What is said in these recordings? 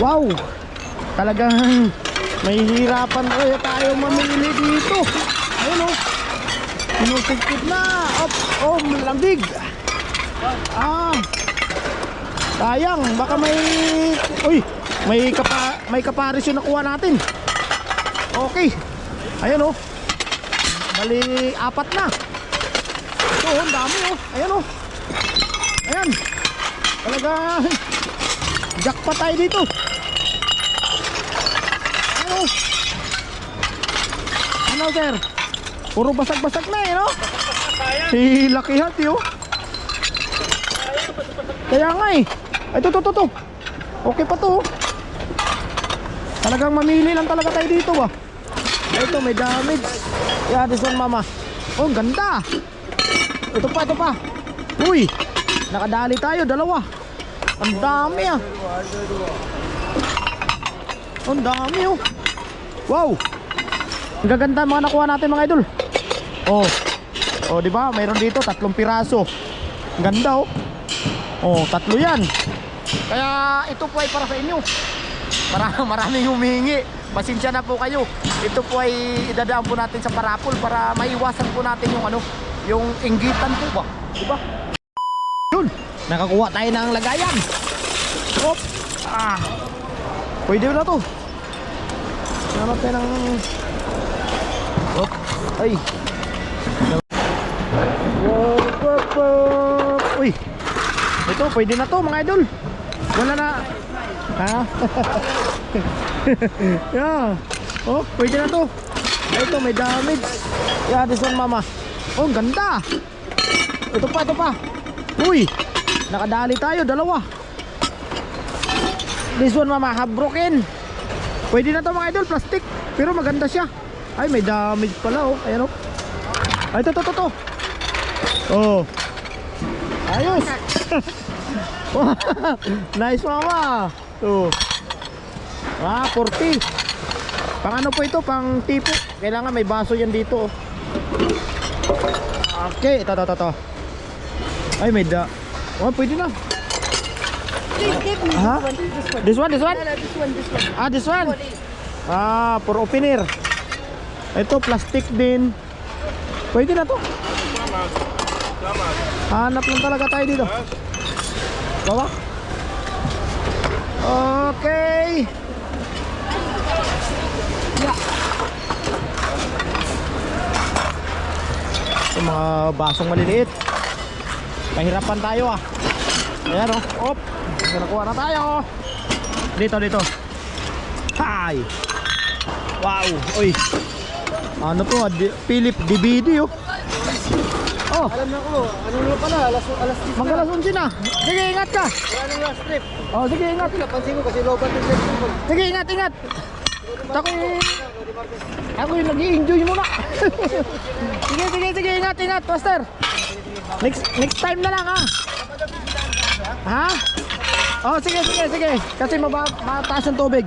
Wow! Talagang may hirapan kaya tayo mamili dito. Ayun oh. Sinusigpit na. Op, oh, malamig. Ah. Sayang, baka may Uy, may kapa may kapares yung nakuha natin. Okay. Ayun oh. Bali apat na. Ito, oh, ang dami oh. Ayan oh. Ayan. Talaga jackpot tayo dito. Ano? Ano sir? Puro basag-basag na eh, no? Si Lucky Heart, yo. Kaya nga eh. Ay, to, to, to, to. Okay pa to. oh. Talagang mamili lang talaga tayo dito ba? Ito, may damage. Yeah, this one, mama. Oh, ganda. Ito pa, ito pa. Uy, nakadali tayo, dalawa. Ang dami ah. Ang dami oh. Wow. Gaganda mga nakuha natin mga idol. Oh. Oh, di ba? Mayroon dito tatlong piraso. Ang ganda oh. Oh, tatlo 'yan. Kaya ito po ay para sa inyo. Para maraming humihingi. Pasensya na po kayo. Ito po ay idadaan po natin sa parapol para maiwasan po natin yung ano, yung inggitan po ba? Di ba? Yun. Nakakuha tayo ng lagayan. Hop. Ah. Pwede na to. Hanap tayo ng... Hop. Ay. Wop, wop, wop. Uy. Ito, pwede na to mga idol. Wala na. Ha? yeah. Oh, pwede na to. Ito, may damage. Yeah, this one mama. Oh, ganda. Ito pa, ito pa. Uy. Nakadali tayo, dalawa. This one mama, have. Pwede na to mga idol, plastic. Pero maganda siya. Ay, may damage pala oh. Ayan oh. Ay, ito, ito, ito, ito. Oh. Ayos. nice mama. Oh. Ah, 40. Pang ano po ito? Pang tipo. Kailangan may baso yan dito. oh. Okay, ito, ito, ito. Ay, may da. Oh, pwede na. Please give me Huh? this one. This one, this one. one? No, no, this one, this one. Ah, this one. Ah, for opener. Ito, plastic din. Pwede na to. Hanap lang talaga tayo dito. Bawa. Okay. Yung mga basong maliliit. Pahirapan tayo ah. Ayan oh. Op. Nakuha na tayo. Dito, dito. Hi! Wow! Uy! Ano to? ah, Di- Philip DVD oh. Oh, Alam na ko, ano na pala, alas, alas 10 na. magalas 11 na. Sige, ingat ka. Wala nang last trip. Oh, sige, ingat. Napansin ko kasi lobat yung ko. Sige, ingat, ingat. Ako yung... Ako yung nag-i-enjoy muna. sige, sige, sige, ingat, ingat, Master. Next next time na lang ha. Ha? Oh, sige, sige, sige. Kasi maba mataas ang tubig.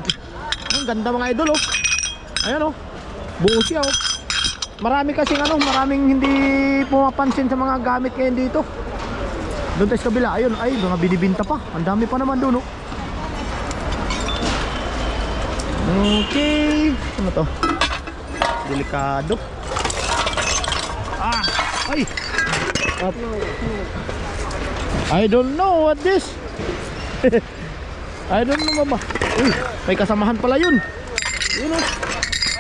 Ang ganda mga idol oh. Ayan oh. Buo siya oh. Marami kasing ano, maraming hindi pumapansin sa mga gamit ngayon dito. Doon tayo sa kabila, ayun, ay, mga binibinta pa. Ang dami pa naman doon oh. Okay. Ano to? Delikado. Ah! Ay! Up. I don't know what this. I don't know mama. Uy, may kasamahan pala yun. Yun oh.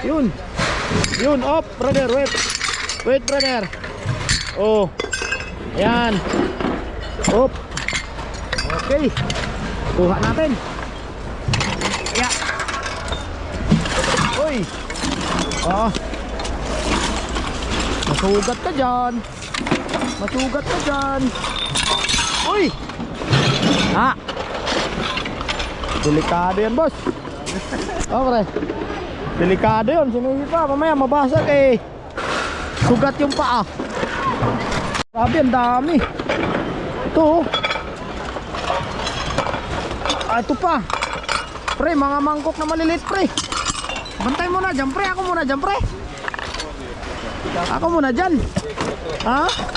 Yun. Yun, op, brother, wait. Wait, brother. Oh. Ayan. Op. Okay. Kuha natin. Kaya. Uy. Ah. Masugat ka dyan. Masugat ka dyan. Uy. Ah. Delikado yan, boss. Oh, pre. Delikado yun. Sinuhi pa. Mamaya mabasag eh. Sugat yung paa. Sabi, ang dami. Ito, oh. Ah, ito pa. Pre, mga mangkok na maliliit, pre. Bantay mo na dyan, pre. Ako muna dyan, pre. Ako muna dyan. Ha?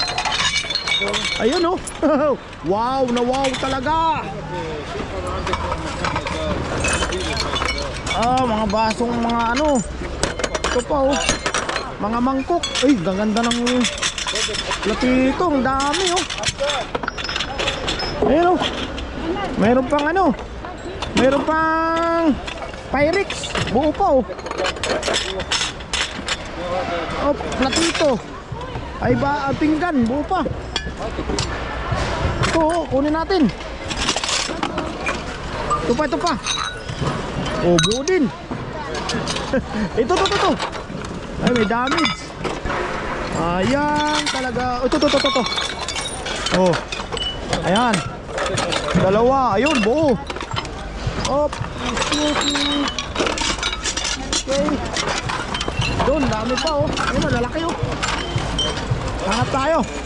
Ayun, oh. wow, na wow talaga. mga basong mga ano. Ito pa oh. Mga mangkok. Ay, gaganda ng latito. Ang dami oh. Ayun oh. Meron pang ano. Meron pang Pyrex. Buo pa oh. Oh, platito. Ay ba, ah, pinggan, buo pa. Ito, oh, kunin natin. Ito pa, ito pa. Oh, buo din. ito, ito, ito, ito. Ay, may damage. Ayan, talaga. Ito, ito, ito, ito. Oh. Ayan. Dalawa. Ayun, buo. Op. Okay. Doon, dami pa oh. Ayun, lalaki oh. Hanap tayo.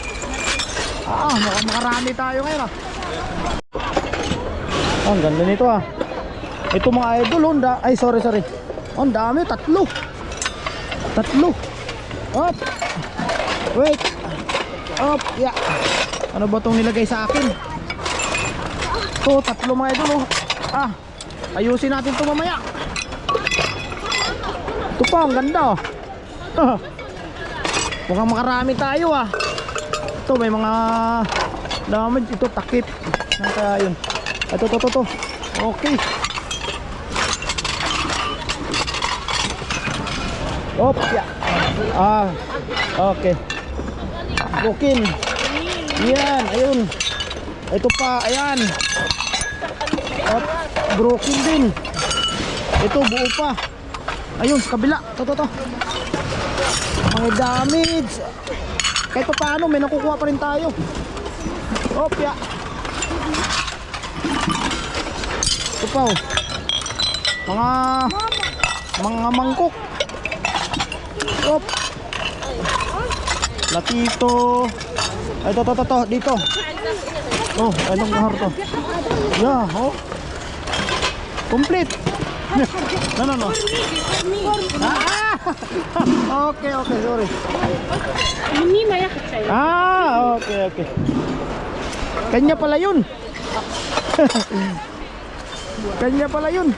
Ah, mukhang makarami tayo ngayon ah. Oh, ang ganda nito ah. Ito mga idol, oh, ang da- ay sorry sorry. Oh, ang dami, tatlo. Tatlo. Up. Wait. Up, yeah. Ano ba tong nilagay sa akin? Ito, tatlo mga idol oh. Ah, ayusin natin ito mamaya. Ito pa, ang ganda oh. Mukhang makarami tayo ah. Ito may mga damage. Ito takip. Saan kaya yun? Ito, ito, ito, ito. Okay. Op, ya. Ah, okay. Bukin. Yan, ayun. Ito pa, ayan. Op, broken din. Ito, buo pa. Ayun, sa kabila. Ito, ito, ito. Mga damage. Kahit pa paano, may nakukuha pa rin tayo. Opya. Ito pa oh. Mga mga mangkok. Op. Latito. Ito, ito, ito, ito, dito. Oh, anong kahar to? Yeah, oh. Complete. no, no, no. Ah! Okay, okay, sorry. Ah, okay, okay. Kanya pala yun. Kanya pala yun.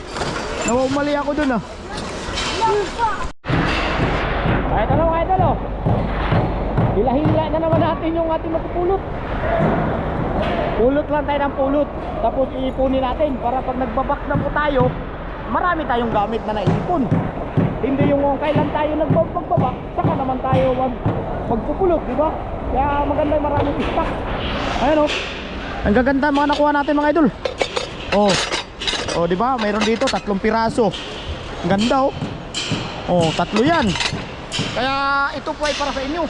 Nawumali ako dun ah. Kahit ano, kahit ano. Hila-hila na naman natin yung ating mapupulot. Pulot lang tayo ng pulot. Tapos iipunin natin para pag nagbabak na po tayo, marami tayong gamit na naipon. Hindi yung kung kailan tayo nagbabak, saka naman tayo mag magpupulot, di ba? Kaya maganda yung maraming stock. Ayan oh. Ang gaganda mga nakuha natin mga idol. Oh. Oh, di ba? Mayroon dito tatlong piraso. Ang ganda oh. Oh, tatlo 'yan. Kaya ito po ay para sa inyo.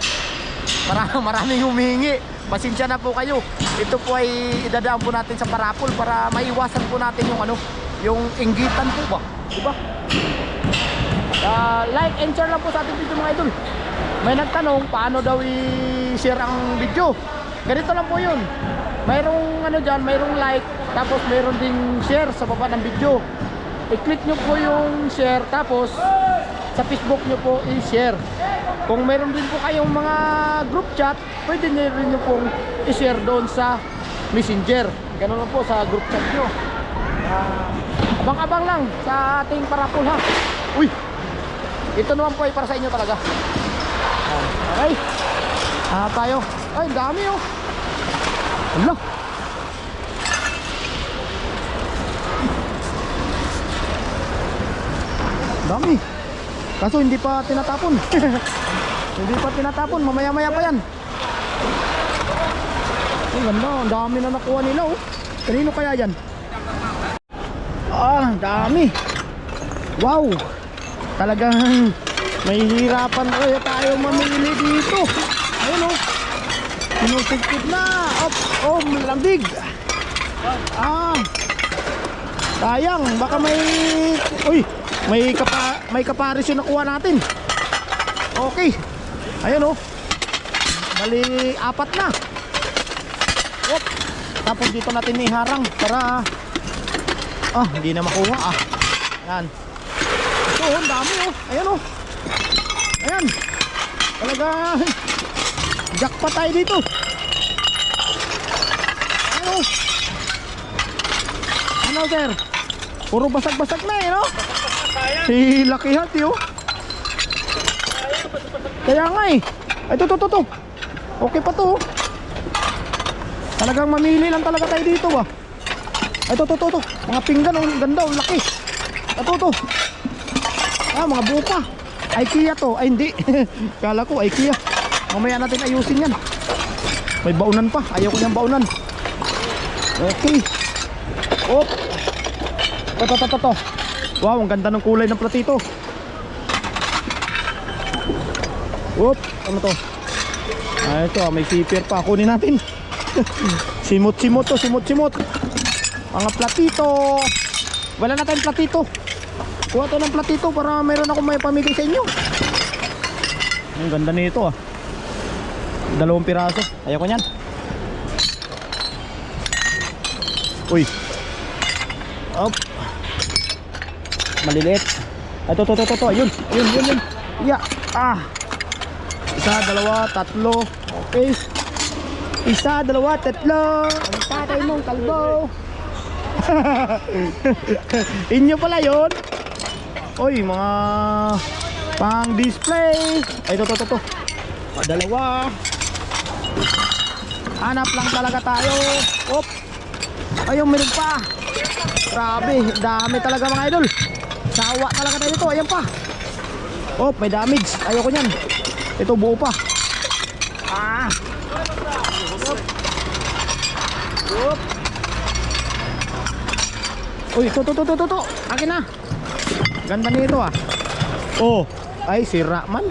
Para maraming humihingi. Pasensya na po kayo. Ito po ay idadaan po natin sa parapol para maiwasan po natin yung ano, yung inggitan po ba? Di ba? Ah, like and share lang po sa ating video mga idol. May nagtanong paano daw i-share ang video. Ganito lang po 'yun. Mayroong ano diyan, mayroong like, tapos mayroon ding share sa baba ng video. I-click nyo po yung share tapos sa Facebook nyo po i-share. Kung meron din po kayong mga group chat, pwede nyo rin nyo pong i-share doon sa Messenger. Ganun lang po sa group chat nyo. Ah, abang-abang lang sa ating parapol ha. Uy! Ito naman po ay para sa inyo talaga. Okay. Ah, tayo. Ay, dami oh. Ala. Dami. Kaso hindi pa tinatapon. hindi pa tinatapon. Mamaya-maya pa yan. Ay, ganda. Ang dami na nakuha nila oh. Kanino kaya yan? Ah, dami. Wow. Talagang may hirapan kaya tayo mamili dito. Ayun oh. Sinusigpit na. Op, oh, lambig. Ah. Sayang, baka may Uy, may kapa may kapares yung nakuha natin. Okay. Ayun oh. Bali apat na. Op. Tapos dito natin iharang para ah, hindi na makuha ah. Yan. Oh, ang dami oh. Ayan oh. Ayan. Talaga jackpot tayo dito. Ano? Ano sir? Puro basag-basag na eh, no? Si Lucky Hat, yo. Kaya nga eh. Ay, to, to, to, to. Okay pa to. oh. Talagang mamili lang talaga tayo dito ba. Ay, to, to, to, to. Mga pinggan, oh, ganda, ang laki. Ito, to. Ah, mga buka. IKEA to. Ay, hindi. Kala ko, IKEA. Mamaya natin ayusin yan. May baunan pa. Ayaw ko niyang baunan. Okay. Op. To, to, to, to, to. Wow, ang ganda ng kulay ng platito. Op, ano to? Ah, ito, ah, may zipper pa. Kunin natin. simot-simot to, simot-simot. Mga platito. Wala na tayong platito. Kuha to ng platito para meron ako may pamigay sa inyo. Ang ganda nito ah. Dalawang piraso. Ayoko niyan. Uy. Up. Maliliit. Ito, to, to, to, to. Ayun, ayun, yun, yun. Yeah. Ah. Isa, dalawa, tatlo. Okay. Isa, dalawa, tatlo. Ang tatay mong kalbo. Inyo pala yun. Oy, mga pang display. Ay, to, to, to, to. Dalawa. Hanap lang talaga tayo. Op. Ayun, meron pa. Grabe, dami talaga mga idol. Sawa talaga tayo dito. Ayan pa. Oh, may damage. Ayoko niyan. Ito buo pa. Ah. Op. Uy, to, to, to, to, to, to. Akin na. Ganda nito ah. Oh, ay sira man.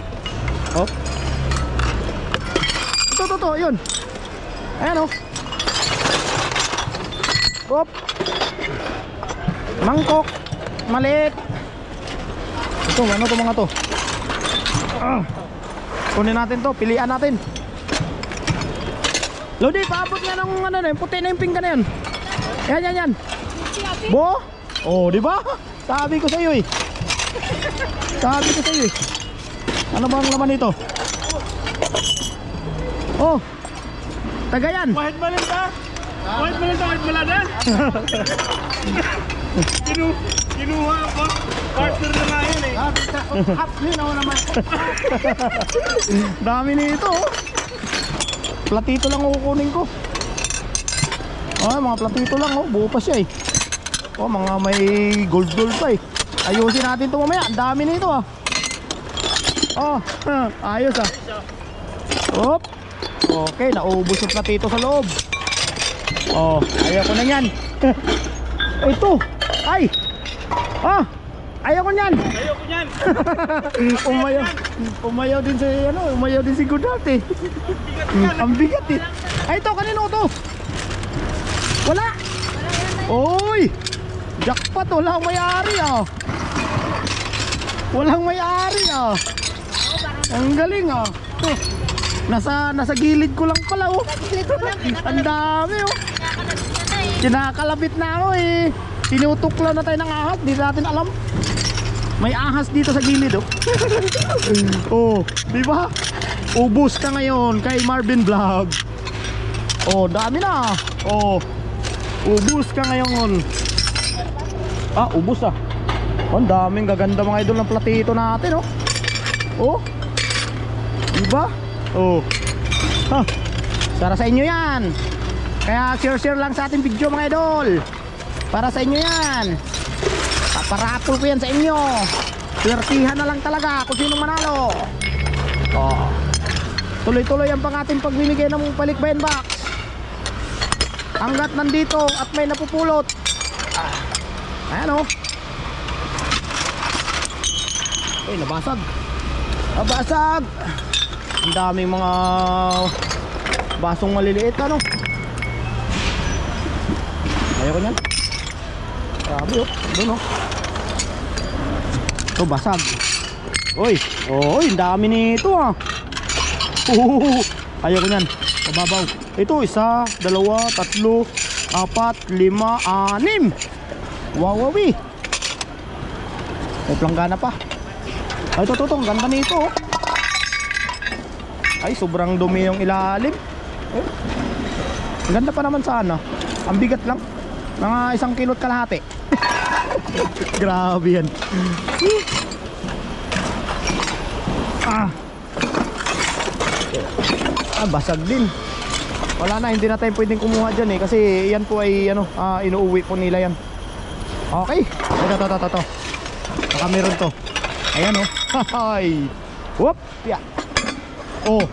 Oh. Ito, to, to, yun. Ayan oh. Op. Mangkok. Maliit. Ito, ano to mga to? Ah. Kunin natin to, pilian natin. Lodi, paabot nga ng ano na yun, puti na yung pinggan na yun. Yan, yan, yan. Bo? Oh, di ba? Sabi ko sa iyo eh. Sabi ko sa iyo eh. Ano bang laman nito? Oh. Tagayan. Wahid ba lang ka? Wahid ba lang ka? Wahid ba lang na? Kinu kinuha ko. Partner na nga yun eh. Hap, yun ako naman. Dami nito. oh. Platito lang kukunin ko. Oh, mga platito lang oh. Buo pa siya eh. Oh, mga may gold gold pa eh. Ayusin natin to mamaya. Ang dami nito ah. Oh, ayos ah. Op. Okay, naubos yung platito sa loob. Oh, ayaw ko na yan. ito. Ay. Ah. Ayaw ko niyan. Ayoko niyan. umayaw, umayaw din si ano, umayaw din si Godat eh. Ang bigat eh. Ay ito, kanino to? Wala. Oy! Jackpot, walang may-ari ah. Walang may-ari ah. Ang galing. Eh, nasa nasa gilid ko lang pala oh. Ang dami oh. Kinakalabit na ako eh. Tinutukla na tayo ng ahas, di natin alam. May ahas dito sa gilid oh. oh, di ba? Ubus ka ngayon kay Marvin Vlog. Oh, dami na. Oh. Ubus ka ngayon. Ah, ubus ah. Oh, ang daming gaganda mga idol ng platito natin oh. Oh. Di ba? Oh. Ha. Para sa inyo 'yan. Kaya share-share lang sa ating video mga idol. Para sa inyo 'yan. Paparapol ko yan sa inyo. Swertihan na lang talaga kung sino manalo. Oh. Tuloy-tuloy ang pang ating pagbibigay ng palikbayan box. Hanggat nandito at may napupulot. Ayan oh. Uy, nabasag. Nabasag. Ang daming mga basong maliliit ano. Ayoko niyan. Grabe oh. Doon oh. Ito basag. Uy. Oh, uy, ang dami nito ah. Uh, ayoko niyan. Mababaw. Ito, isa, dalawa, tatlo, apat, lima, anim. Wawawi. May planggana pa. Ay, ito, ito, ito. Ganda nito oh. Ay, sobrang dumi yung ilalim. Eh. Ganda pa naman sana. Ang bigat lang. Mga isang kilot kalahati. Grabe yan. Ah. Ah, basag din. Wala na, hindi na tayo pwedeng kumuha dyan eh. Kasi yan po ay ano, ah, inuuwi po nila yan. Okay. Ito, ito, ito, ito. Baka meron to. Ayan oh. Hay. Whoop. Yeah. Oh.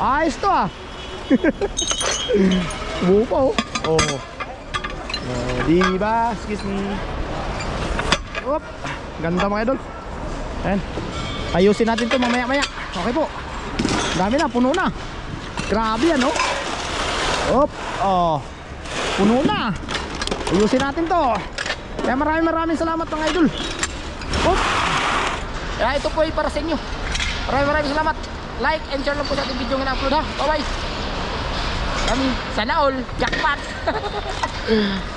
Ayos to ah. Buo pa oh. Oh. Oh, di ba? Excuse me. Whoop. Ganda mga idol. Ayan. Ayusin natin to mamaya maya. Okay po. Dami na, puno na. Grabe yan oh. Op. Oh. Puno na. Ayusin natin to. Kaya maraming maraming salamat mga idol. Op. Kaya ito po ay para sa inyo. Maraming maraming salamat. Like and share lang po sa ating video nga na-upload ha. Bye bye. Kami sana all jackpot.